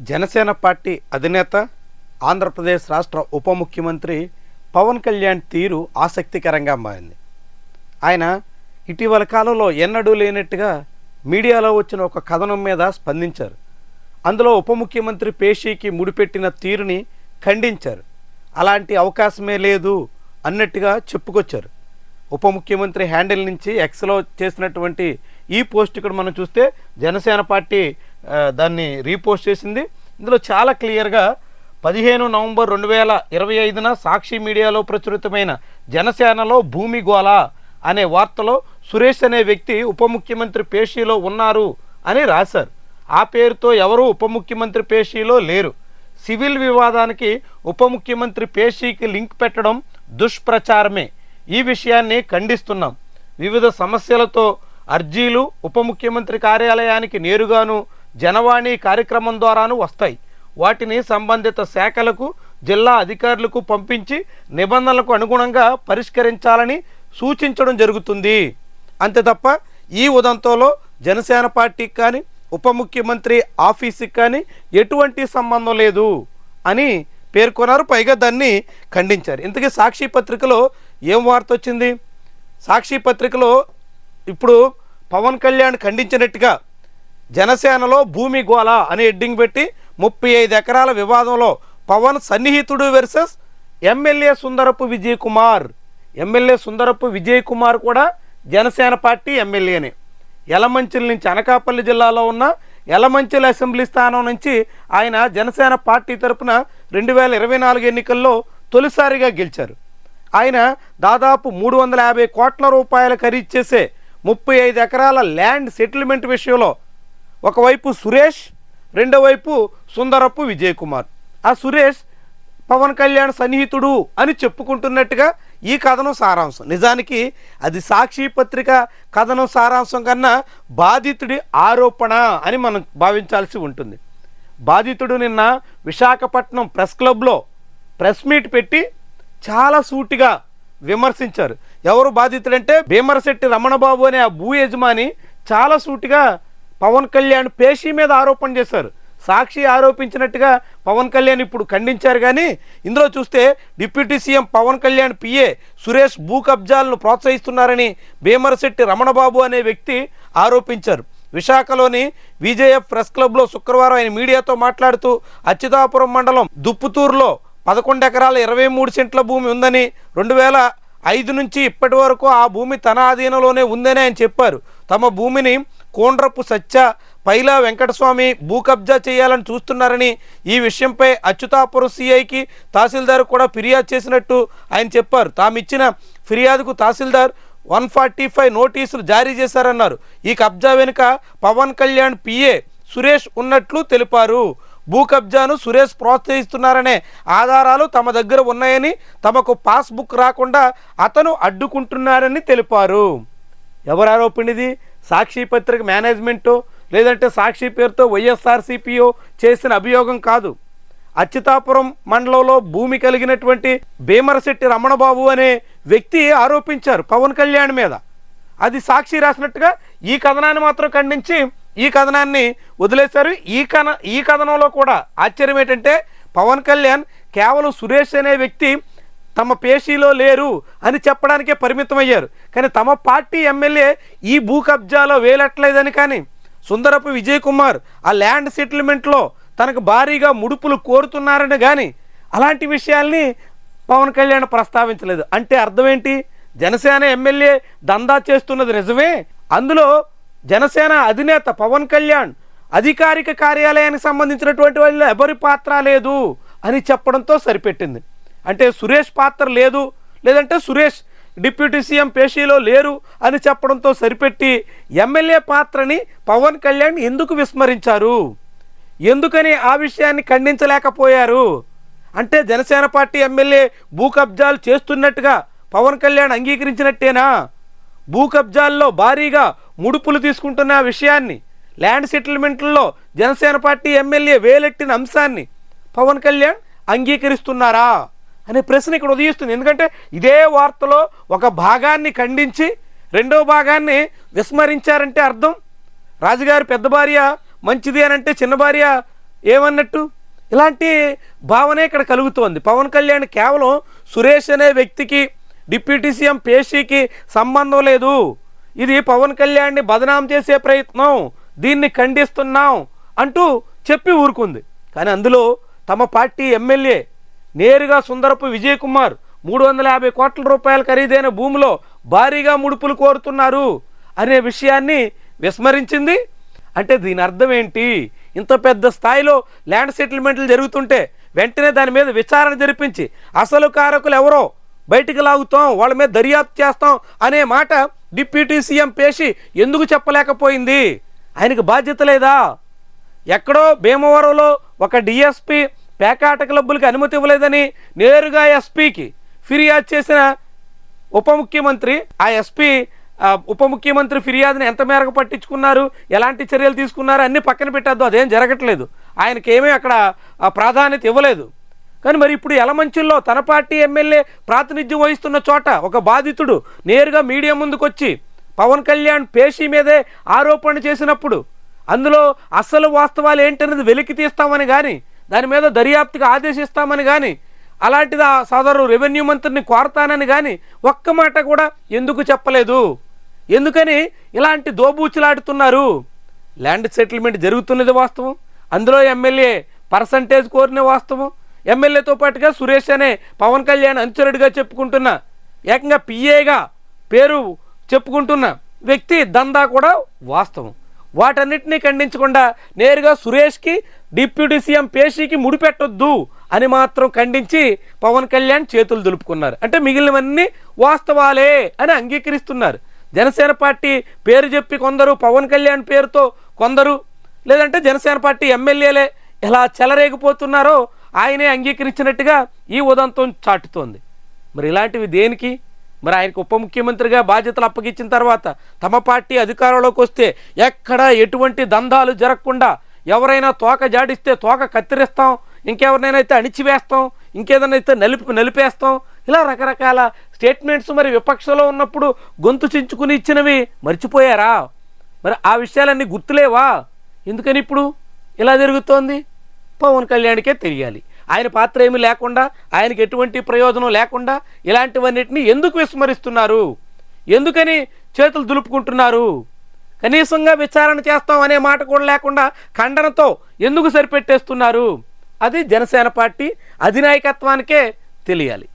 Janasena party అధినేత ఆంధ్రప్రదేశ్ రాష్ట్ర ఉప ముఖ్యమంత్రి పవన్ కళ్యాణ్ తీరు ఆసక్తికరంగా మారింది. ఆయన ఇటీవల కాలంలో ఎన్నడూ లేనట్టుగా మీడియాలో వచ్చిన ఒక కథనం మీద స్పందించారు. అందులో ఉప ముఖ్యమంత్రి పేషీకి ముడిపెట్టిన తీరుని ఖండించారు. అలాంటి అవకాశమే లేదు అన్నట్టుగా చెప్పుకొచ్చారు. ఉప ముఖ్యమంత్రి హ్యాండిల్ నుంచి ఎక్స్లో చేసినటువంటి ఈ పోస్ట్ ఇక్కడ మనం చూస్తే జనసేన పార్టీ దాన్ని రీపోస్ట్ చేసింది. ఇందులో చాలా క్లియర్గా పదిహేను నవంబర్ రెండు వేల ఇరవై ఐదున సాక్షి మీడియాలో ప్రచురితమైన జనసేనలో భూమి గోళ అనే వార్తలో సురేష్ అనే వ్యక్తి ఉప ముఖ్యమంత్రి పేషీలో ఉన్నారు అని రాశారు. ఆ పేరుతో ఎవరూ ఉప ముఖ్యమంత్రి పేషీలో లేరు. సివిల్ వివాదానికి ఉప ముఖ్యమంత్రి పేషీకి లింక్ పెట్టడం దుష్ప్రచారమే. ఈ విషయాన్ని ఖండిస్తున్నాం. వివిధ సమస్యలతో అర్జీలు ఉప ముఖ్యమంత్రి కార్యాలయానికి నేరుగాను జనవాణి కార్యక్రమం ద్వారాను వస్తాయి. వాటిని సంబంధిత శాఖలకు జిల్లా అధికారులకు పంపించి నిబంధనలకు అనుగుణంగా పరిష్కరించాలని సూచించడం జరుగుతుంది. అంతే తప్ప ఈ ఉదంతంలో జనసేన పార్టీకి కానీ ఉప ముఖ్యమంత్రి ఆఫీస్కి కానీ ఎటువంటి సంబంధం లేదు అని పేర్కొన్నారు. పైగా దాన్ని ఖండించారు. ఇంతకీ సాక్షి పత్రికలో ఏం వార్త వచ్చింది? సాక్షి పత్రికలో ఇప్పుడు పవన్ కళ్యాణ్ ఖండించినట్టుగా జనసేనలో భూమి గోల అని హెడ్డింగ్ పెట్టి ముప్పై ఐదు ఎకరాల వివాదంలో పవన్ సన్నిహితుడు versus MLA Sundarapu Vijay Kumar. MLA Sundarapu Vijay Kumar కూడా జనసేన పార్టీ ఎమ్మెల్యేనే. యలమంచిల నుంచి అనకాపల్లి జిల్లాలో ఉన్న యలమంచిల అసెంబ్లీ స్థానం నుంచి ఆయన జనసేన పార్టీ తరపున రెండు వేల ఇరవై నాలుగు ఎన్నికల్లో తొలిసారిగా గెలిచారు. ఆయన దాదాపు మూడు వందల యాభై కోట్ల రూపాయలు ఖరీదు చేసే ముప్పై ఐదు ఎకరాల ల్యాండ్ సెటిల్మెంట్ విషయంలో ఒకవైపు సురేష్ రెండో వైపు సుందరపు విజయ్ కుమార్ ఆ సురేష్ పవన్ కళ్యాణ్ సన్నిహితుడు అని చెప్పుకుంటున్నట్టుగా ఈ కథనం సారాంశం. నిజానికి అది సాక్షి పత్రిక కథనం సారాంశం కన్నా బాధితుడి ఆరోపణ అని మనం భావించాల్సి ఉంటుంది. బాధితుడు నిన్న విశాఖపట్నం ప్రెస్ క్లబ్లో ప్రెస్ మీట్ పెట్టి చాలా సూటిగా విమర్శించారు. ఎవరు బాధితుడంటే భీమరశెట్టి రమణబాబు అనే ఆ భూ యజమాని చాలా సూటిగా పవన్ కళ్యాణ్ పేషీ మీద ఆరోపణ చేశారు. సాక్షి ఆరోపించినట్టుగా పవన్ కళ్యాణ్ ఇప్పుడు ఖండించారు కానీ ఇందులో చూస్తే deputy CM Pawan Kalyan PA Suresh భూ కబ్జాలను ప్రోత్సహిస్తున్నారని భీమరశెట్టి రమణబాబు అనే వ్యక్తి ఆరోపించారు. విశాఖలోని విజేఎఫ్ ప్రెస్ క్లబ్లో శుక్రవారం ఆయన మీడియాతో మాట్లాడుతూ అచ్యుతాపురం మండలం దుప్పుతూరులో పదకొండు ఎకరాల ఇరవై మూడు సెంట్ల భూమి ఉందని రెండు వేల ఐదు నుంచి ఇప్పటి వరకు ఆ భూమి తన ఆధీనంలోనే ఉందని ఆయన చెప్పారు. తమ భూమిని కోండ్రపు సత్య పైలా వెంకటస్వామి భూ కబ్జా చేయాలని చూస్తున్నారని ఈ విషయంపై అచ్యుతాపురం సిఐకి తహసీల్దార్ కూడా ఫిర్యాదు చేసినట్టు ఆయన చెప్పారు. తామిచ్చిన ఫిర్యాదుకు తహసీల్దార్ వన్ ఫార్టీ ఫైవ్ నోటీసులు జారీ చేశారన్నారు. ఈ కబ్జా వెనుక పవన్ కళ్యాణ్ పిఏ సురేష్ ఉన్నట్లు తెలిపారు. భూ కబ్జాను సురేష్ ప్రోత్సహిస్తున్నారనే ఆధారాలు తమ దగ్గర ఉన్నాయని తమకు పాస్బుక్ రాకుండా అతను అడ్డుకుంటున్నారని తెలిపారు. ఎవరు ఆరోపణ ఇది సాక్షి పత్రిక మేనేజ్మెంటో లేదంటే సాక్షి పేరుతో వైఎస్ఆర్సీపీఓ చేసిన అభియోగం కాదు. అచ్యుతాపురం మండలంలో భూమి కలిగినటువంటి భీమరశెట్టి రమణబాబు అనే వ్యక్తి ఆరోపించారు పవన్ కళ్యాణ్ మీద. అది సాక్షి రాసినట్టుగా ఈ కథనాన్ని మాత్రం ఖండించి ఈ కథనాన్ని వదిలేశారు. ఈ కథ ఈ కథనంలో కూడా ఆశ్చర్యం ఏంటంటే పవన్ కళ్యాణ్ కేవలం సురేష్ అనే వ్యక్తి తమ పేషీలో లేరు అని చెప్పడానికే పరిమితమయ్యారు. కానీ తమ పార్టీ ఎమ్మెల్యే ఈ భూ కబ్జాలో వేలట్లేదని కానీ సుందరపు విజయ్ కుమార్ ఆ ల్యాండ్ సెటిల్మెంట్లో తనకు భారీగా ముడుపులు కోరుతున్నారని కానీ అలాంటి విషయాల్ని పవన్ కళ్యాణ్ ప్రస్తావించలేదు. అంటే అర్థం ఏంటి జనసేన ఎమ్మెల్యే దందా చేస్తున్నది నిజమే? అందులో జనసేన అధినేత పవన్ కళ్యాణ్ అధికారిక కార్యాలయానికి సంబంధించినటువంటి వాళ్ళు ఎవరి పాత్ర లేదు అని చెప్పడంతో సరిపెట్టింది. అంటే సురేష్ పాత్ర లేదు లేదంటే సురేష్ డిప్యూటీ సీఎం పేషీలో లేరు అని చెప్పడంతో సరిపెట్టి ఎమ్మెల్యే పాత్రని పవన్ కళ్యాణ్ ఎందుకు విస్మరించారు? ఎందుకని ఆ విషయాన్ని ఖండించలేకపోయారు? అంటే జనసేన పార్టీ ఎమ్మెల్యే భూ కబ్జాలు చేస్తున్నట్టుగా పవన్ కళ్యాణ్ అంగీకరించినట్టేనా? భూ కబ్జాల్లో భారీగా ముడుపులు తీసుకుంటున్న విషయాన్ని ల్యాండ్ సెటిల్మెంట్లలో జనసేన పార్టీ ఎమ్మెల్యే వేలెట్టిన అంశాన్ని పవన్ కళ్యాణ్ అంగీకరిస్తున్నారా? అనే ప్రశ్న ఇక్కడ ఉదయిస్తుంది. ఎందుకంటే ఇదే వార్తలో ఒక భాగాన్ని ఖండించి రెండో భాగాన్ని విస్మరించారంటే అర్థం. రాజుగారి పెద్ద భార్య మంచిది అని అంటే చిన్న భార్య ఏమన్నట్టు? ఇలాంటి భావనే ఇక్కడ కలుగుతోంది. పవన్ కళ్యాణ్ కేవలం సురేష్ అనే వ్యక్తికి డిప్యూటీ సీఎం పేషీకి సంబంధం లేదు. ఇది పవన్ కళ్యాణ్ని బదనాం చేసే ప్రయత్నం. దీన్ని ఖండిస్తున్నాం అంటూ చెప్పి ఊరుకుంది. కానీ అందులో తమ పార్టీ ఎమ్మెల్యే నేరుగా సుందరపు విజయ్ కుమార్ మూడు వందల యాభై కోట్ల రూపాయల ఖరీదైన భూమిలో భారీగా ముడుపులు కోరుతున్నారు అనే విషయాన్ని విస్మరించింది. అంటే దీని అర్థం ఏంటి? ఇంత పెద్ద స్థాయిలో ల్యాండ్ సెటిల్మెంట్లు జరుగుతుంటే వెంటనే దాని మీద విచారణ జరిపించి అసలు కారకులు ఎవరో బయటికి లాగుతాం వాళ్ళ మీద దర్యాప్తు చేస్తాం అనే మాట డిప్యూటీ సీఎం పేషి ఎందుకు చెప్పలేకపోయింది? ఆయనకు బాధ్యత లేదా? ఎక్కడో భీమవరంలో ఒక డిఎస్పీ పేకాట క్లబ్బులకి అనుమతి ఇవ్వలేదని నేరుగా ఎస్పీకి ఫిర్యాదు చేసిన ఉప ముఖ్యమంత్రి ఆ ఎస్పీ ఉప ముఖ్యమంత్రి ఫిర్యాదుని ఎంత మేరకు పట్టించుకున్నారు ఎలాంటి చర్యలు తీసుకున్నారు అన్ని పక్కన పెట్టద్దు అదేం జరగట్లేదు. ఆయనకి ఏమీ అక్కడ ప్రాధాన్యత ఇవ్వలేదు. కానీ మరి ఇప్పుడు ఎలమంచుల్లో తన పార్టీ ఎమ్మెల్యే ప్రాతినిధ్యం వహిస్తున్న చోట ఒక బాధితుడు నేరుగా మీడియా ముందుకొచ్చి పవన్ కళ్యాణ్ పేషీ మీదే ఆరోపణ చేసినప్పుడు అందులో అసలు వాస్తవాలు ఏంటనేది వెలికి తీస్తామని కానీ దాని మీద దర్యాప్తుగా ఆదేశిస్తామని కానీ అలాంటిది ఆ సదరు రెవెన్యూ మంత్రిని కోరతానని కానీ ఒక్క మాట కూడా ఎందుకు చెప్పలేదు? ఎందుకని ఇలాంటి దోబూచులాడుతున్నారు? ల్యాండ్ సెటిల్మెంట్ జరుగుతున్నది వాస్తవం. అందులో ఎమ్మెల్యే పర్సంటేజ్ కోరిన వాస్తవం. ఎమ్మెల్యేతో పాటుగా సురేష్ అనే పవన్ కళ్యాణ్ అనుచరుడిగా చెప్పుకుంటున్న ఏకంగా పిఏగా పేరు చెప్పుకుంటున్న వ్యక్తి దందా కూడా వాస్తవం. వాటన్నిటినీ ఖండించకుండా నేరుగా సురేష్కి డిప్యూటీ సీఎం పేషీకి ముడిపెట్టొద్దు అని మాత్రం ఖండించి పవన్ కళ్యాణ్ చేతులు దులుపుకున్నారు. అంటే మిగిలినవన్నీ వాస్తవాలే అని అంగీకరిస్తున్నారు. జనసేన పార్టీ పేరు చెప్పి కొందరు పవన్ కళ్యాణ్ పేరుతో కొందరు లేదంటే జనసేన పార్టీ ఎమ్మెల్యేలే ఎలా చెలరేగిపోతున్నారో ఆయనే అంగీకరించినట్టుగా ఈ ఉదంతం చాటుతోంది. మరి ఇలాంటివి దేనికి? మరి ఆయనకు ఉప ముఖ్యమంత్రిగా బాధ్యతలు అప్పగించిన తర్వాత తమ పార్టీ అధికారంలోకి వస్తే ఎక్కడ ఎటువంటి దందాలు జరగకుండా ఎవరైనా తోక జాడిస్తే తోక కత్తిరిస్తాం ఇంకెవరినైనా అయితే అణిచివేస్తాం ఇంకేదైనా అయితే నలిపి నలిపేస్తాం. ఇలా రకరకాల స్టేట్మెంట్స్ మరి విపక్షంలో ఉన్నప్పుడు గొంతు చించుకుని ఇచ్చినవి మర్చిపోయారా? మరి ఆ విషయాలన్నీ గుర్తులేవా? ఎందుకని ఇప్పుడు ఇలా జరుగుతోంది? పవన్ కళ్యాణ్కే తెలియాలి. ఆయన పాత్ర ఏమీ లేకుండా ఆయనకి ఎటువంటి ప్రయోజనం లేకుండా ఇలాంటివన్నిటిని ఎందుకు విస్మరిస్తున్నారు? ఎందుకని చేతులు దులుపుకుంటున్నారు? కనీసంగా విచారణ చేస్తాం అనే మాట కూడా లేకుండా ఖండనతో ఎందుకు సరిపెట్టేస్తున్నారు? అది జనసేన పార్టీ అధినాయకత్వానికే తెలియాలి.